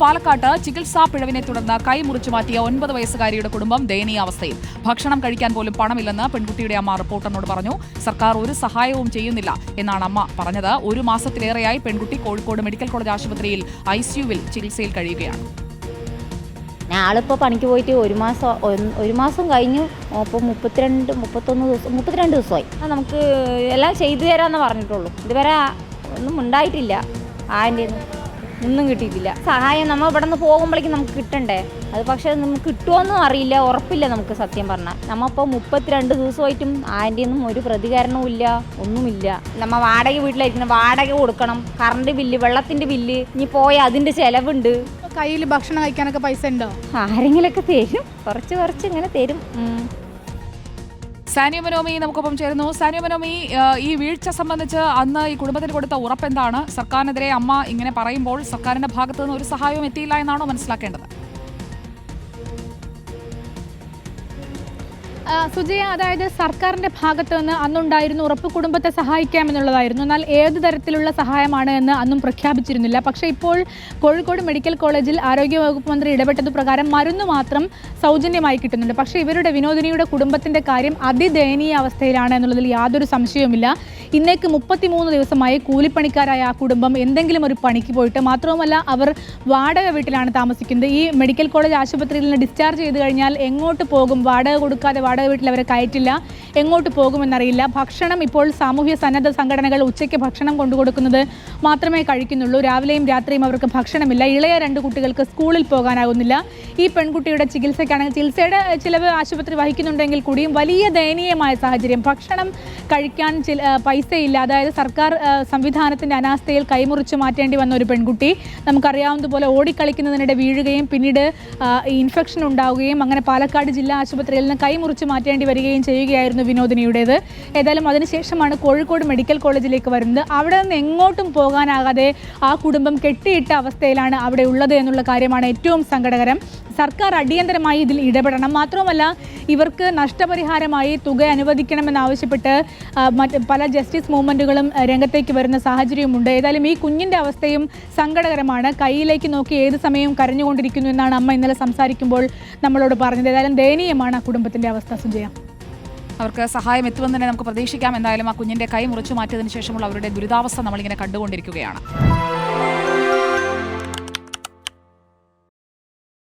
പാലക്കാട്ട് ചികിത്സാ പിഴവിനെ തുടർന്ന് കൈ മുറിച്ചു മാറ്റിയ ഒൻപത് വയസ്സുകാരിയുടെ കുടുംബം ദയനീയാവസ്ഥയിൽ. ഭക്ഷണം കഴിക്കാൻ പോലും പണമില്ലെന്ന് പെൺകുട്ടിയുടെ അമ്മ റിപ്പോർട്ടറിനോട് പറഞ്ഞു. സർക്കാർ ഒരു സഹായവും ചെയ്യുന്നില്ല എന്നാണ് അമ്മ പറഞ്ഞത്. ഒരു മാസത്തിലേറെയായി പെൺകുട്ടി കോഴിക്കോട് മെഡിക്കൽ കോളേജ് ആശുപത്രിയിൽ ഐസിയുവിൽ ചികിത്സയിൽ കഴിയുകയാണ്. ഞാൻ ആളിപ്പോൾ പണിക്ക് പോയിട്ട് ഒരു മാസം ഒരു മാസം കഴിഞ്ഞു. അപ്പോൾ മുപ്പത്തിരണ്ട് മുപ്പത്തൊന്ന് ദിവസം മുപ്പത്തിരണ്ട് ദിവസമായി. നമുക്ക് എല്ലാം ചെയ്തു തരാമെന്ന് പറഞ്ഞിട്ടുള്ളൂ. ഇതുവരെ ഒന്നും ഉണ്ടായിട്ടില്ല. ആന്റെ ഒന്നും കിട്ടിയിട്ടില്ല. സഹായം നമ്മൾ ഇവിടെ നിന്ന് പോകുമ്പോഴേക്കും നമുക്ക് കിട്ടണ്ടേ? അത് പക്ഷേ നമുക്ക് കിട്ടുമോന്നും അറിയില്ല ഉറപ്പില്ല നമുക്ക് സത്യം പറഞ്ഞാൽ നമ്മളിപ്പോൾ മുപ്പത്തിരണ്ട് ദിവസമായിട്ടും ആന്റിയൊന്നും ഒരു പ്രതികരണവും ഇല്ല ഒന്നുമില്ല. നമ്മൾ വാടക വീട്ടിലായിരിക്കണം വാടക കൊടുക്കണം കറണ്ട് ബില്ല് വെള്ളത്തിന്റെ ബില്ല് ഇനി പോയാൽ അതിന്റെ ചിലവുണ്ട്. കയ്യിൽ ഭക്ഷണം കഴിക്കാനൊക്കെ പൈസ ഉണ്ടോ? ആരെങ്കിലൊക്കെ തരും കുറച്ച് കുറച്ച് ഇങ്ങനെ തരും. സാനിയ മനോമി നമുക്കൊപ്പം ചേരുന്നു. സാനിയ മനോമി ഈ വീഴ്ച സംബന്ധിച്ച് അന്ന് ഈ കുടുംബത്തിന് കൊടുത്ത ഉറപ്പ് എന്താണ് സർക്കാരിനെതിരെ അമ്മ ഇങ്ങനെ പറയുമ്പോൾ സർക്കാരിന്റെ ഭാഗത്തു നിന്ന് ഒരു സഹായവും എത്തിയില്ല എന്നാണോ മനസ്സിലാക്കേണ്ടത്? സുജയ അതായത് സർക്കാരിന്റെ ഭാഗത്ത് നിന്ന് അന്നുണ്ടായിരുന്നു ഉറപ്പ് കുടുംബത്തെ സഹായിക്കാമെന്നുള്ളതായിരുന്നു എന്നാൽ ഏത് തരത്തിലുള്ള സഹായമാണ് എന്ന് അന്നും പ്രഖ്യാപിച്ചിരുന്നില്ല. പക്ഷേ ഇപ്പോൾ കോഴിക്കോട് മെഡിക്കൽ കോളേജിൽ ആരോഗ്യവകുപ്പ് മന്ത്രി ഇടപെട്ടത് പ്രകാരം മരുന്ന് മാത്രം സൗജന്യമായി കിട്ടുന്നുണ്ട്. പക്ഷേ ഇവരുടെ വിനോദിനിയുടെ കുടുംബത്തിന്റെ കാര്യം അതിദയനീയ അവസ്ഥയിലാണ് എന്നുള്ളതിൽ യാതൊരു സംശയവുമില്ല. ഇന്നേക്ക് മുപ്പത്തിമൂന്ന് ദിവസമായി കൂലിപ്പണിക്കാരായ ആ കുടുംബം എന്തെങ്കിലും ഒരു പണിക്ക് പോയിട്ട് മാത്രവുമല്ല അവർ വാടക വീട്ടിലാണ് താമസിക്കുന്നത്. ഈ മെഡിക്കൽ കോളേജ് ആശുപത്രിയിൽ നിന്ന് ഡിസ്ചാർജ് ചെയ്ത് കഴിഞ്ഞാൽ എങ്ങോട്ട് പോകും? വാടക കൊടുക്കാതെ വാടക വീട്ടിൽ അവരെ കയറ്റില്ല. എങ്ങോട്ട് പോകുമെന്നറിയില്ല. ഭക്ഷണം ഇപ്പോൾ സാമൂഹ്യ സന്നദ്ധ സംഘടനകൾ ഉച്ചയ്ക്ക് ഭക്ഷണം കൊണ്ടുകൊടുക്കുന്നത് മാത്രമേ കഴിക്കുന്നുള്ളൂ. രാവിലെയും രാത്രിയും അവർക്ക് ഭക്ഷണമില്ല. ഇളയ രണ്ട് കുട്ടികൾക്ക് സ്കൂളിൽ പോകാനാകുന്നില്ല. ഈ പെൺകുട്ടിയുടെ ചികിത്സയ്ക്കാണെങ്കിൽ ചികിത്സയുടെ ചിലവ് ആശുപത്രി വഹിക്കുന്നുണ്ടെങ്കിൽ കൂടിയും വലിയ ദയനീയമായ സാഹചര്യം. ഭക്ഷണം കഴിക്കാൻ ചില പൈസയില്ല. അതായത് സർക്കാർ സംവിധാനത്തിന്റെ അനാസ്ഥയിൽ കൈമുറിച്ച് മാറ്റേണ്ടി വന്ന ഒരു പെൺകുട്ടി നമുക്കറിയാവുന്നതുപോലെ ഓടിക്കളിക്കുന്നതിനിടെ വീഴുകയും പിന്നീട് ഇൻഫെക്ഷൻ ഉണ്ടാവുകയും അങ്ങനെ പാലക്കാട് ജില്ലാ ആശുപത്രിയിൽ നിന്ന് കൈമുറിച്ച് മാറ്റേണ്ടി വരികയും ചെയ്യുകയായിരുന്നു വിനോദിനിയുടേത്. ഏതായാലും അതിനുശേഷമാണ് കോഴിക്കോട് മെഡിക്കൽ കോളേജിലേക്ക് വരുന്നത്. അവിടെ നിന്ന് എങ്ങോട്ടും പോകാനാകാതെ ആ കുടുംബം കെട്ടിയിട്ട അവസ്ഥയിലാണ് അവിടെ ഉള്ളത് എന്നുള്ള കാര്യമാണ് ഏറ്റവും സങ്കടകരം. സർക്കാർ അടിയന്തരമായി ഇതിൽ ഇടപെടണം. മാത്രവുമല്ല ഇവർക്ക് നഷ്ടപരിഹാരമായി തുക അനുവദിക്കണമെന്നാവശ്യപ്പെട്ട് മറ്റ് പല ജസ്റ്റിസ് മൂവ്മെന്റുകളും രംഗത്തേക്ക് വരുന്ന സാഹചര്യമുണ്ട് ഏതായാലും ഈ കുഞ്ഞിന്റെ അവസ്ഥയും സങ്കടകരമാണ്. കയ്യിലേക്ക് നോക്കി ഏത് സമയവും കരഞ്ഞുകൊണ്ടിരിക്കുന്നു എന്നാണ് അമ്മ ഇന്നലെ സംസാരിക്കുമ്പോൾ നമ്മളോട് പറഞ്ഞത്. ഏതായാലും ദയനീയമാണ് ആ കുടുംബത്തിന്റെ അവസ്ഥ സുജയ. അവർക്ക് സഹായം എത്തുമെന്ന് തന്നെ നമുക്ക് പ്രതീക്ഷിക്കാം. എന്തായാലും ആ കുഞ്ഞിന്റെ കൈ മുറിച്ചു മാറ്റിയതിന് ശേഷമുള്ള അവരുടെ ദുരിതാവസ്ഥ നമ്മളിങ്ങനെ കണ്ടുകൊണ്ടിരിക്കുകയാണ്.